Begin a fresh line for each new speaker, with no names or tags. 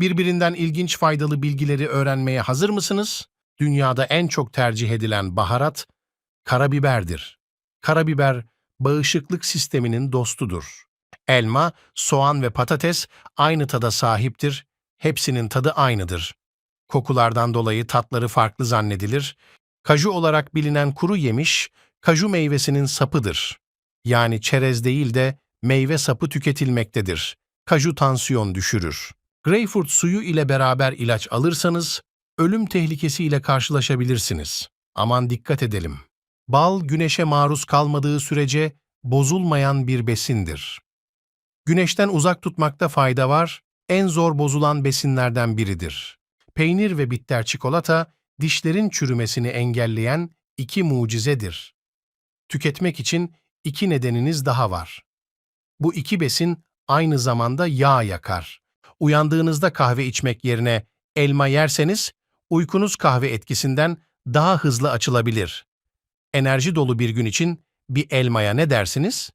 Birbirinden ilginç faydalı bilgileri öğrenmeye hazır mısınız? Dünyada en çok tercih edilen baharat karabiberdir. Karabiber bağışıklık sisteminin dostudur. Elma, soğan ve patates aynı tada sahiptir. Hepsinin tadı aynıdır. Kokulardan dolayı tatları farklı zannedilir. Kaju olarak bilinen kuru yemiş, kaju meyvesinin sapıdır. Yani çerez değil de meyve sapı tüketilmektedir. Kaju tansiyon düşürür. Greyfurt suyu ile beraber ilaç alırsanız ölüm tehlikesiyle karşılaşabilirsiniz. Aman dikkat edelim. Bal güneşe maruz kalmadığı sürece bozulmayan bir besindir. Güneşten uzak tutmakta fayda var, en zor bozulan besinlerden biridir. Peynir ve bitter çikolata, dişlerin çürümesini engelleyen iki mucizedir. Tüketmek için iki nedeniniz daha var. Bu iki besin aynı zamanda yağ yakar. Uyandığınızda kahve içmek yerine elma yerseniz, uykunuz kahve etkisinden daha hızlı açılabilir. Enerji dolu bir gün için bir elmaya ne dersiniz?